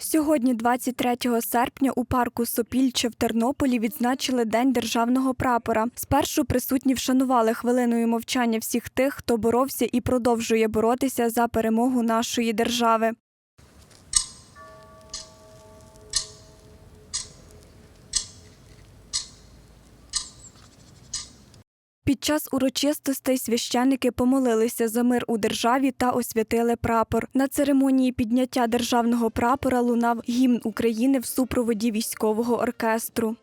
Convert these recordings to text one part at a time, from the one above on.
Сьогодні, 23 серпня, у парку Сопільче в Тернополі відзначили День державного прапора. Спершу присутні вшанували хвилиною мовчання всіх тих, хто боровся і продовжує боротися за перемогу нашої держави. Під час урочистостей священники помолилися за мир у державі та освятили прапор. На церемонії підняття державного прапора лунав гімн України в супроводі військового оркестру.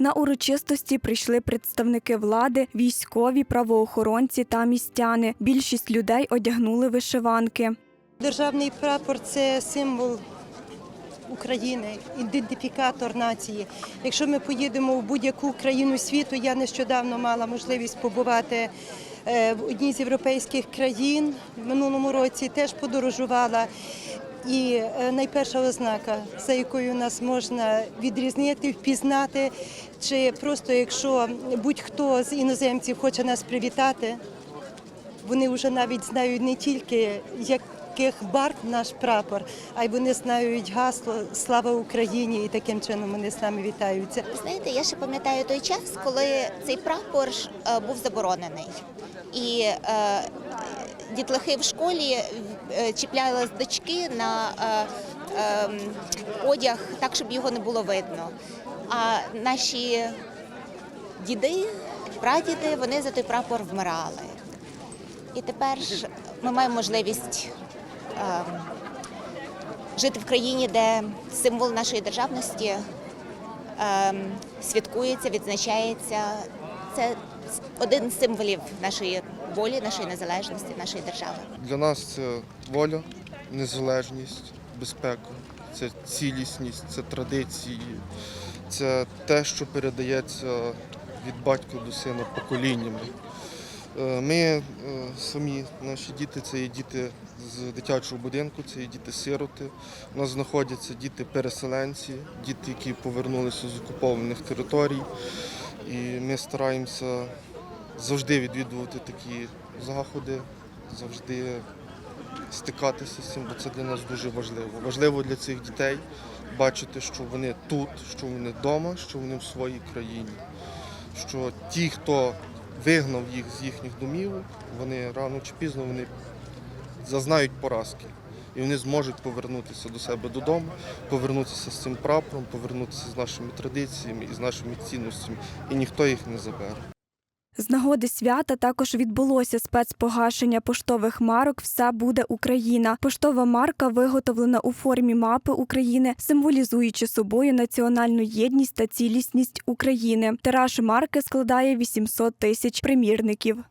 На урочистості прийшли представники влади, військові, правоохоронці та містяни. Більшість людей одягнули вишиванки. Державний прапор це символ України, ідентифікатор нації. Якщо ми поїдемо в будь-яку країну світу, я нещодавно мала можливість побувати е, в одній з європейських країн в минулому році, теж подорожувала. І е, найперша ознака, за якою нас можна відрізнити, впізнати, чи просто якщо будь-хто з іноземців хоче нас привітати, вони вже навіть знають не тільки яких барв наш прапор, а й вони знають гасло Слава Україні і таким чином вони з нами вітаються. Знаєте, я ще пам'ятаю той час, коли цей прапор е, був заборонений. І е, дітлахи в школі е, чіпляли значки на е, е, одяг так, щоб його не було видно. А наші діди, прадіди, вони за той прапор вмирали. І тепер ми маємо можливість е, жити в країні, де символ нашої державності ем, святкується, відзначається. Це один з символів нашої волі, нашої незалежності, нашої держави. Для нас це воля, незалежність, безпека, це цілісність, це традиції, це те, що передається від батька до сина поколіннями. Е, Ми е, самі, наші діти, це є діти з дитячого будинку, це є діти-сироти. У нас знаходяться діти-переселенці, діти, які повернулися з окупованих територій. І ми стараємося завжди відвідувати такі заходи, завжди стикатися з цим, бо це для нас дуже важливо. Важливо для цих дітей бачити, що вони тут, що вони вдома, що вони в своїй країні. Що ті, хто вигнав їх з їхніх домівок, вони рано чи пізно вони зазнають поразки. І вони зможуть повернутися до себе додому, повернутися з цим прапором, повернутися з нашими традиціями і з нашими цінностями, і ніхто їх не забере. З нагоди свята також відбулося спецпогашення поштових марок Все буде Україна. Поштова марка виготовлена у формі мапи України, символізуючи собою національну єдність та цілісність України. Тираж марки складає 800 тисяч примірників.